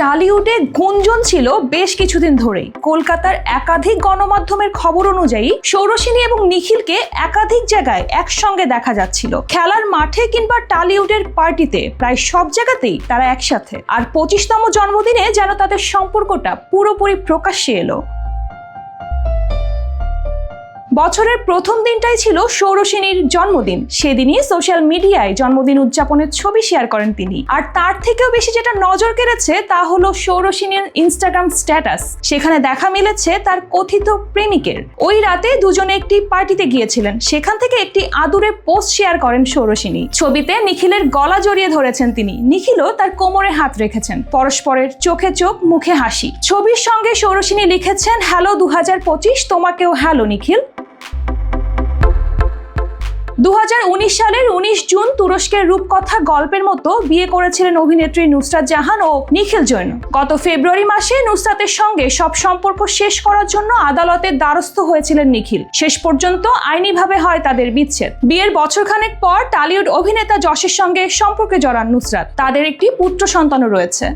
টালিউডে গুঞ্জন ছিল বেশ কিছুদিন ধরেই। কলকাতার একাধিক গণমাধ্যমের খবর অনুযায়ী সৌরসিনী এবং নিখিলকে একাধিক জায়গায় একসঙ্গে দেখা যাচ্ছিল। খেলার মাঠে কিংবা টালিউডের পার্টিতে প্রায় সব জায়গাতেই তারা একসাথে। আর পঁচিশতম জন্মদিনে যেন তাদের সম্পর্কটা পুরোপুরি প্রকাশ্যে এলো। বছরের প্রথম দিনটাই ছিল সৌরসিনীর জন্মদিন। সেদিনই সোশ্যাল মিডিয়ায় জন্মদিন উদযাপনের ছবি শেয়ার করেন তিনি। আর তার থেকেও বেশি যেটা নজর কেড়েছে তা হলো সৌরসিনীর ইনস্টাগ্রাম স্ট্যাটাস সেখানে দেখা মিলেছে তার কথিত প্রেমিকের। ওই রাতে দুজনে একটি পার্টিতে গিয়েছিলেন। সেখান থেকে একটি আদুরে পোস্ট শেয়ার করেন সৌরসিনী ছবিতে নিখিলের গলা জড়িয়ে ধরেছেন তিনি। নিখিলও তার কোমরে হাত রেখেছেন। পরস্পরের চোখে চোখ, মুখে হাসি। ছবির সঙ্গে সৌরসিনী লিখেছেন হ্যালো দু হাজার পঁচিশ, তোমাকেও হ্যালো নিখিল। দু হাজার উনিশ সালের উনিশ জুন তুরস্কের রূপকথা গল্পের মতো বিয়ে করেছিলেন অভিনেত্রী নুসরাত জাহান ও নিখিল জৈন। গত ফেব্রুয়ারি মাসে নুসরাতের সঙ্গে সব সম্পর্ক শেষ করার জন্য আদালতের দ্বারস্থ হয়েছিলেন নিখিল। শেষ পর্যন্ত আইনিভাবে হয় তাদের বিচ্ছেদ। বিয়ের বছরখানেক পর টালিউড অভিনেতা যশের সঙ্গে সম্পর্কে জড়ান নুসরাত। তাদের একটি পুত্র সন্তানও রয়েছে।